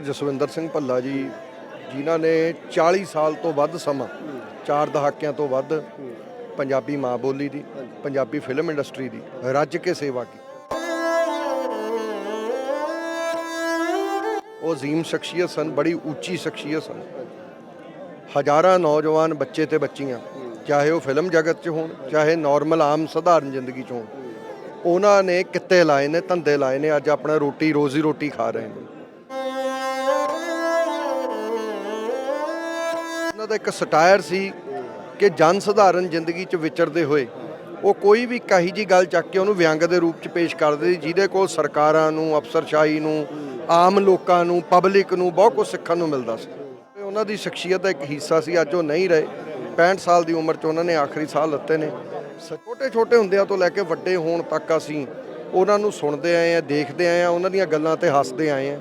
Doctor Jaswinder Singh Bhalla ਜੀ, ਜਿਨ੍ਹਾਂ ਨੇ 40 ਸਾਲ ਤੋਂ ਵੱਧ ਸਮਾਂ, ਚਾਰ ਦਹਾਕਿਆਂ ਤੋਂ ਵੱਧ ਪੰਜਾਬੀ ਮਾਂ ਬੋਲੀ ਦੀ, ਪੰਜਾਬੀ ਫਿਲਮ ਇੰਡਸਟਰੀ ਦੀ ਰੱਜ ਕੇ ਸੇਵਾ ਕੀਤੀ। ਉਹ ਜ਼ੀਮ ਸ਼ਖਸੀਅਤ ਸਨ, ਬੜੀ ਉੱਚੀ ਸ਼ਖਸੀਅਤ ਸਨ। ਹਜ਼ਾਰਾਂ ਨੌਜਵਾਨ ਬੱਚੇ ਤੇ ਬੱਚੀਆਂ, ਚਾਹੇ ਉਹ ਫਿਲਮ ਜਗਤ 'ਚ ਹੋਣ, ਚਾਹੇ ਨਾਰਮਲ ਆਮ ਸਧਾਰਨ ਜ਼ਿੰਦਗੀ 'ਚ ਹੋਣ, ਉਹਨਾਂ ਨੇ ਕਿੱਤੇ ਲਾਏ ਨੇ, ਧੰਦੇ ਲਾਏ ਨੇ, ਅੱਜ ਆਪਣਾ ਰੋਟੀ ਰੋਜ਼ੀ ਰੋਟੀ ਖਾ ਰਹੇ ਨੇ। ਉਹਨਾਂ ਦਾ ਇੱਕ ਸਟਾਇਰ ਸੀ ਕਿ ਜਨ ਸਧਾਰਨ ਜ਼ਿੰਦਗੀ 'ਚ ਵਿਚਰਦੇ ਹੋਏ, ਉਹ ਕੋਈ ਵੀ ਕਹੀ ਜੀ ਗੱਲ ਚੱਕ ਕੇ ਉਹਨੂੰ ਵਿਅੰਗ ਦੇ ਰੂਪ 'ਚ ਪੇਸ਼ ਕਰਦੇ ਸੀ, ਜਿਹਦੇ ਕੋਲ ਸਰਕਾਰਾਂ ਨੂੰ, ਅਫਸਰਸ਼ਾਹੀ ਨੂੰ, ਆਮ ਲੋਕਾਂ ਨੂੰ ਪਬਲਿਕ ਨੂੰ ਬਹੁਤ ਕੁਝ ਸਿੱਖਣ ਨੂੰ ਮਿਲਦਾ ਸੀ। ਉਹਨਾਂ ਦੀ ਸ਼ਖਸੀਅਤ ਦਾ ਇੱਕ ਹਿੱਸਾ ਸੀ, ਅੱਜ ਉਹ ਨਹੀਂ ਰਹੇ। 65 ਸਾਲ ਦੀ ਉਮਰ 'ਚ ਉਹਨਾਂ ਨੇ ਆਖਰੀ ਸਾਹ ਲੱਤੇ ਨੇ। ਛੋਟੇ ਛੋਟੇ ਹੁੰਦਿਆਂ ਤੋਂ ਲੈ ਕੇ ਵੱਡੇ ਹੋਣ ਤੱਕ ਅਸੀਂ ਉਹਨਾਂ ਨੂੰ ਸੁਣਦੇ ਆਏ ਆ ਦੇਖਦੇ ਆਏ ਆ ਉਹਨਾਂ ਦੀਆਂ ਗੱਲਾਂ ਤੇ ਹੱਸਦੇ ਆਏ ਆ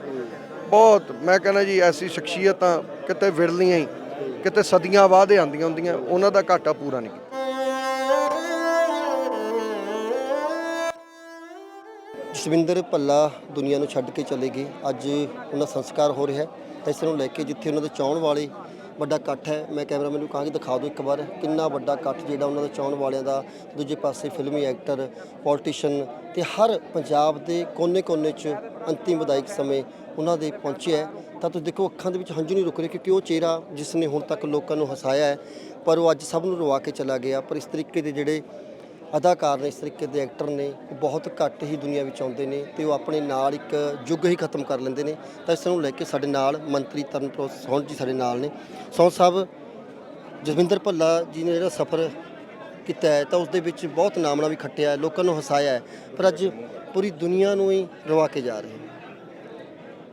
ਬਹੁਤ, ਮੈਂ ਕਹਿੰਦਾ ਜੀ, ਐਸੀ ਸ਼ਖਸੀਅਤਾਂ ਕਿਤੇ ਵਿਰਲੀਆਂ ਹੀ ਕਿਤੇ ਸਦੀਆਂ ਬਾਅਦ ਹੀ ਆਉਂਦੀਆਂ ਹੁੰਦੀਆਂ, ਉਹਨਾਂ ਦਾ ਘਾਟਾ ਪੂਰਾ ਨਹੀਂ ਕੀਤਾ। ਜਸਵਿੰਦਰ ਭੱਲਾ ਦੁਨੀਆ ਨੂੰ ਛੱਡ ਕੇ ਚਲੇ ਗਏ। ਅੱਜ ਉਹਨਾਂ ਸੰਸਕਾਰ ਹੋ ਰਿਹਾ ਹੈ। ਇਸ ਨੂੰ ਲੈ ਕੇ ਜਿੱਥੇ ਉਹਨਾਂ ਦੇ ਚਾਹਣ ਵਾਲੇ ਵੱਡਾ ਇਕੱਠ ਹੈ, ਮੈਂ ਕੈਮਰਾਮੈਨ ਨੂੰ ਕਹਾਂਗਾ, ਦਿਖਾ ਦਿਓ ਇੱਕ ਵਾਰ ਕਿੰਨਾ ਵੱਡਾ ਇਕੱਠ ਜਿਹੜਾ ਉਹਨਾਂ ਦੇ ਚਾਹਣ ਵਾਲਿਆਂ ਦਾ, ਦੂਜੇ ਪਾਸੇ ਫਿਲਮੀ ਐਕਟਰ, ਪੋਲੀਟੀਸ਼ੀਅਨ ਤੇ ਹਰ ਪੰਜਾਬ ਦੇ ਕੋਨੇ-ਕੋਨੇ 'ਚ ਅੰਤਿਮ ਵਿਦਾਇਕ ਸਮੇਂ ਉਹਨਾਂ ਦੇ ਪਹੁੰਚਿਆ ਤਾਂ ਤੁਸੀਂ ਦੇਖੋ, ਅੱਖਾਂ ਦੇ ਵਿੱਚ ਹੰਝੂ ਨਹੀਂ ਰੁਕ ਰਹੇ ਕਿਉਂਕਿ ਉਹ ਚਿਹਰਾ ਜਿਸ ਨੇ ਹੁਣ ਤੱਕ ਲੋਕਾਂ ਨੂੰ ਹਸਾਇਆ ਹੈ, ਪਰ ਉਹ ਅੱਜ ਸਭ ਨੂੰ ਰਵਾ ਕੇ ਚਲਾ ਗਿਆ। ਪਰ ਇਸ ਤਰੀਕੇ ਦੇ ਜਿਹੜੇ ਅਦਾਕਾਰ ਨੇ, ਇਸ ਤਰੀਕੇ ਦੇ ਐਕਟਰ ਨੇ, ਉਹ ਬਹੁਤ ਘੱਟ ਹੀ ਦੁਨੀਆ ਵਿੱਚ ਆਉਂਦੇ ਨੇ ਤੇ ਉਹ ਆਪਣੇ ਨਾਲ ਇੱਕ ਯੁੱਗ ਹੀ ਖਤਮ ਕਰ ਲੈਂਦੇ ਨੇ। ਤਾਂ ਇਸ ਨੂੰ ਲੈ ਕੇ ਸਾਡੇ ਨਾਲ ਮੰਤਰੀ ਤਰਨਪ੍ਰੋਤ ਸੋਹਣ ਜੀ ਸਾਡੇ ਨਾਲ ਨੇ। ਸੋਹਣ ਸਾਹਿਬ, ਜਸਵਿੰਦਰ ਭੱਲਾ ਜੀ ਨੇ ਜਿਹੜਾ ਸਫ਼ਰ ਕੀਤਾ ਹੈ, ਤਾਂ ਉਸ ਦੇ ਵਿੱਚ ਬਹੁਤ ਨਾਮਣਾ ਵੀ ਖੱਟਿਆ ਲੋਕਾਂ ਨੂੰ ਹਸਾਇਆ ਹੈ, ਪਰ ਅੱਜ ਪੂਰੀ ਦੁਨੀਆ ਨੂੰ ਹੀ ਰਵਾ ਕੇ ਜਾ ਰਹੇ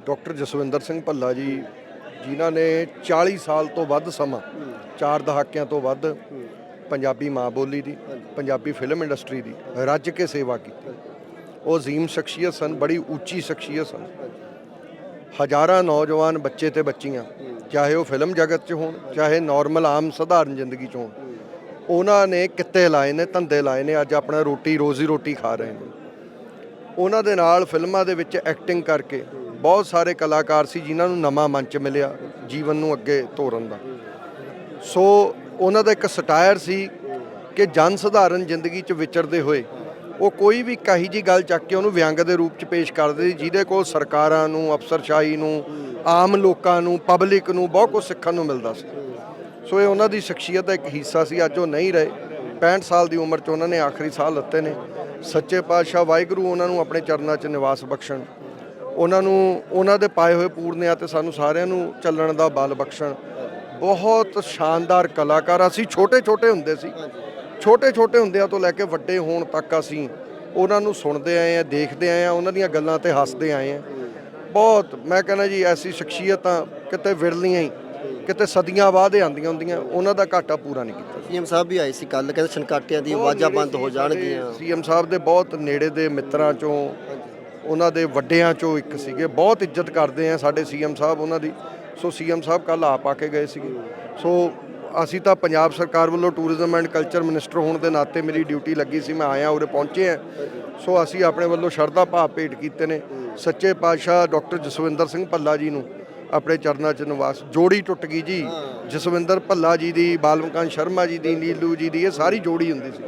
ਡਾਕਟਰ ਜਸਵਿੰਦਰ ਸਿੰਘ ਭੱਲਾ ਜੀ, ਜਿਨ੍ਹਾਂ ਨੇ 40 ਸਾਲ ਤੋਂ ਵੱਧ ਸਮਾਂ, ਚਾਰ ਦਹਾਕਿਆਂ ਤੋਂ ਵੱਧ ਪੰਜਾਬੀ ਮਾਂ ਬੋਲੀ ਦੀ, ਪੰਜਾਬੀ ਫਿਲਮ ਇੰਡਸਟਰੀ ਦੀ ਰੱਜ ਕੇ ਸੇਵਾ ਕੀਤੀ। ਉਹ ਅਜ਼ੀਮ ਸ਼ਖਸੀਅਤ ਸਨ, ਬੜੀ ਉੱਚੀ ਸ਼ਖਸੀਅਤ ਸਨ। ਹਜ਼ਾਰਾਂ ਨੌਜਵਾਨ ਬੱਚੇ ਤੇ ਬੱਚੀਆਂ, ਚਾਹੇ ਉਹ ਫਿਲਮ ਜਗਤ 'ਚ ਹੋਣ, ਚਾਹੇ ਨਾਰਮਲ ਆਮ ਸਧਾਰਨ ਜ਼ਿੰਦਗੀ 'ਚ ਹੋਣ, ਉਹਨਾਂ ਨੇ ਕਿੱਤੇ ਲਾਏ ਨੇ, ਧੰਦੇ ਲਾਏ ਨੇ, ਅੱਜ ਆਪਣਾ ਰੋਟੀ ਰੋਜ਼ੀ ਰੋਟੀ ਖਾ ਰਹੇ ਨੇ। ਉਹਨਾਂ ਦੇ ਨਾਲ ਫਿਲਮਾਂ ਦੇ ਵਿੱਚ ਐਕਟਿੰਗ ਕਰਕੇ ਬਹੁਤ ਸਾਰੇ ਕਲਾਕਾਰ ਸੀ ਜਿਨ੍ਹਾਂ ਨੂੰ ਨਵਾਂ ਮੰਚ ਮਿਲਿਆ ਜੀਵਨ ਨੂੰ ਅੱਗੇ ਤੋਰਨ ਦਾ। ਸੋ ਉਹਨਾਂ ਦਾ ਇੱਕ ਸਟਾਇਰ ਸੀ ਕਿ ਜਨ ਸਧਾਰਨ ਜ਼ਿੰਦਗੀ 'ਚ ਵਿਚਰਦੇ ਹੋਏ ਉਹ ਕੋਈ ਵੀ ਕਹੀ ਜੀ ਗੱਲ ਚੱਕ ਕੇ ਉਹਨੂੰ ਵਿਅੰਗ ਦੇ ਰੂਪ 'ਚ ਪੇਸ਼ ਕਰਦੇ ਸੀ, ਜਿਹਦੇ ਕੋਲ ਸਰਕਾਰਾਂ ਨੂੰ, ਅਫਸਰਸ਼ਾਹੀ ਨੂੰ, ਆਮ ਲੋਕਾਂ ਨੂੰ, ਪਬਲਿਕ ਨੂੰ ਬਹੁਤ ਕੁਝ ਸਿੱਖਣ ਨੂੰ ਮਿਲਦਾ ਸੀ। ਸੋ ਇਹ ਉਹਨਾਂ ਦੀ ਸ਼ਖਸੀਅਤ ਦਾ ਇੱਕ ਹਿੱਸਾ ਸੀ, ਅੱਜ ਉਹ ਨਹੀਂ ਰਹੇ। 65 ਸਾਲ ਦੀ ਉਮਰ 'ਚ ਉਹਨਾਂ ਨੇ ਆਖਰੀ ਸਾਹ ਲੱਤੇ ਨੇ। ਸੱਚੇ ਪਾਤਸ਼ਾਹ ਵਾਹਿਗੁਰੂ ਉਹਨਾਂ ਨੂੰ ਆਪਣੇ ਚਰਨਾਂ 'ਚ ਨਿਵਾਸ ਬਖਸ਼ਣ। ਉਹਨਾਂ ਨੂੰ ਉਹਨਾਂ ਦੇ ਪਾਏ ਹੋਏ ਪੂਰਨਿਆਂ ਤੇ ਸਾਨੂੰ ਸਾਰਿਆਂ ਨੂੰ ਚੱਲਣ ਦਾ ਬਲ ਬਖਸ਼ਣ। ਬਹੁਤ ਸ਼ਾਨਦਾਰ ਕਲਾਕਾਰ ਅਸੀਂ ਛੋਟੇ ਛੋਟੇ ਹੁੰਦੇ ਸੀ। ਛੋਟੇ ਛੋਟੇ ਹੁੰਦਿਆਂ ਤੋਂ ਲੈ ਕੇ ਵੱਡੇ ਹੋਣ ਤੱਕ ਅਸੀਂ ਉਹਨਾਂ ਨੂੰ ਸੁਣਦੇ ਆਏ ਆ ਦੇਖਦੇ ਆਏ ਆ ਉਹਨਾਂ ਦੀਆਂ ਗੱਲਾਂ ਤੇ ਹੱਸਦੇ ਆਏ ਆ ਬਹੁਤ ਮੈਂ ਕਹਿੰਦਾ ਜੀ ਐਸੀ ਸ਼ਖਸੀਅਤਾਂ ਕਿਤੇ ਵਿਰਲੀਆਂ ਹੀ ਕਿਤੇ ਸਦੀਆਂ ਬਾਅਦ ਹੀ ਆਉਂਦੀਆਂ ਹੁੰਦੀਆਂ ਉਹਨਾਂ ਦਾ ਘਾਟਾ ਪੂਰਾ ਨਹੀਂ ਕੀਤਾ। ਸੀਐਮ ਸਾਹਿਬ ਵੀ ਆਏ ਸੀ ਕੱਲ ਕਹਿੰਦੇ ਛਣਕਾਟਿਆਂ ਦੀ ਆਵਾਜ਼ਾਂ ਬੰਦ ਹੋ ਜਾਣਗੀਆਂ। ਸੀਐਮ ਸਾਹਿਬ ਦੇ ਬਹੁਤ ਨੇੜੇ ਦੇ ਮਿੱਤਰਾਂ ਚੋਂ ਉਹਨਾਂ ਦੇ ਵੱਡਿਆਂ ਚੋਂ ਇੱਕ ਸੀਗੇ। ਬਹੁਤ ਇੱਜ਼ਤ ਕਰਦੇ ਆ ਸਾਡੇ ਸੀਐਮ ਸਾਹਿਬ ਉਹਨਾਂ ਦੀ। ਸੋ ਸੀਐਮ ਸਾਹਿਬ ਕੱਲ ਆਪ ਆ ਕੇ ਗਏ ਸੀਗੇ। ਸੋ ਅਸੀਂ ਤਾਂ ਪੰਜਾਬ ਸਰਕਾਰ ਵੱਲੋਂ ਟੂਰਿਜ਼ਮ ਐਂਡ ਕਲਚਰ ਮਿਨਿਸਟਰ ਹੋਣ ਦੇ ਨਾਤੇ ਮੇਰੀ ਡਿਊਟੀ ਲੱਗੀ ਸੀ। ਮੈਂ ਆਇਆ ਉਰੇ ਪਹੁੰਚੇ ਆ। ਸੋ ਅਸੀਂ ਆਪਣੇ ਵੱਲੋਂ ਸ਼ਰਧਾ ਭਾਵ ਭੇਟ ਕੀਤੇ ਨੇ। ਸੱਚੇ ਪਾਤਸ਼ਾਹ ਡਾਕਟਰ ਜਸਵਿੰਦਰ ਸਿੰਘ ਭੱਲਾ ਜੀ ਨੂੰ। ਆਪਣੇ ਚਰਨਾਂ 'ਚ ਨਿਵਾਸ ਜੋੜੀ ਟੁੱਟ ਗਈ ਜੀ। ਜਸਵਿੰਦਰ ਭੱਲਾ ਜੀ ਦੀ ਬਾਲਮਕਾਨ ਸ਼ਰਮਾ ਜੀ ਦੀ ਨੀਲੂ ਜੀ ਦੀ ਇਹ ਸਾਰੀ ਜੋੜੀ ਹੁੰਦੀ ਸੀ।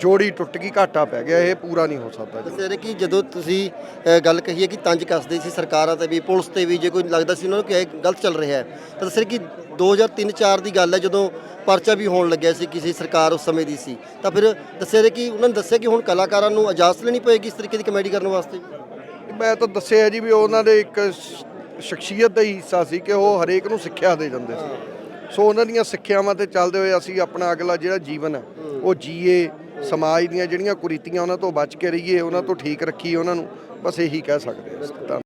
ਜੋੜੀ ਟੁੱਟ ਗਈ ਘਾਟਾ ਪੈ ਗਿਆ ਇਹ ਪੂਰਾ ਨਹੀਂ ਹੋ ਸਕਦਾ ਜੀ। ਦੱਸਿਆ ਕਿ ਜਦੋਂ ਤੁਸੀਂ ਗੱਲ ਕਹੀ ਹੈ ਕਿ ਤੰਜ ਕੱਸਦੇ ਸੀ ਸਰਕਾਰਾਂ ਤੇ ਵੀ ਪੁਲਿਸ ਤੇ ਵੀ ਜੇ ਕੋਈ ਲੱਗਦਾ ਸੀ ਉਹਨਾਂ ਨੂੰ ਕਿ ਇਹ ਗਲਤ ਚੱਲ ਰਿਹਾ ਹੈ ਤਾਂ ਦੱਸਿਆ ਕਿ 2003-4 ਦੀ ਗੱਲ ਹੈ ਜਦੋਂ ਪਰਚਾ ਵੀ ਹੋਣ ਲੱਗਿਆ ਸੀ ਕਿਸੇ ਸਰਕਾਰ ਉਸ ਸਮੇਂ ਦੀ ਸੀ ਤਾਂ ਫਿਰ ਦੱਸਿਆ ਰਿਹਾ ਕਿ ਉਹਨਾਂ ਨੇ ਦੱਸਿਆ ਕਿ ਹੁਣ ਕਲਾਕਾਰਾਂ ਨੂੰ ਇਜਾਜ਼ਤ ਲੈਣੀ ਪਏਗੀ ਇਸ ਤਰੀਕੇ ਦੀ ਕਮੇਡੀ ਕਰਨ ਵਾਸਤੇ? ਮੈਂ ਤਾਂ ਦੱਸਿਆ ਜੀ ਵੀ ਉਹਨਾਂ ਦੇ ਇੱਕ ਸ਼ਖਸੀਅਤ ਦਾ ਹੀ ਹਿੱਸਾ ਸੀ ਕਿ ਉਹ ਹਰੇਕ ਨੂੰ ਸਿੱਖਿਆ ਦੇ ਜਾਂਦੇ ਸੀ। ਸੋ ਉਹਨਾਂ ਦੀਆਂ ਸਿੱਖਿਆਵਾਂ ਤੇ ਚੱਲਦੇ ਹੋਏ ਅਸੀਂ ਆਪਣਾ ਅਗਲਾ ਜਿਹੜਾ ਜੀਵਨ ਹੈ, ਉਹ ਜੀਏ, ਸਮਾਜ ਦੀਆਂ ਜਿਹੜੀਆਂ ਕੁਰੀਤੀਆਂ ਉਹਨਾਂ ਤੋਂ ਬਚ ਕੇ ਰਹੀਏ, ਉਹਨਾਂ ਤੋਂ ਠੀਕ ਰੱਖੀਏ, ਉਹਨਾਂ ਨੂੰ ਬਸ ਇਹੀ ਕਹਿ ਸਕਦੇ ਹਾਂ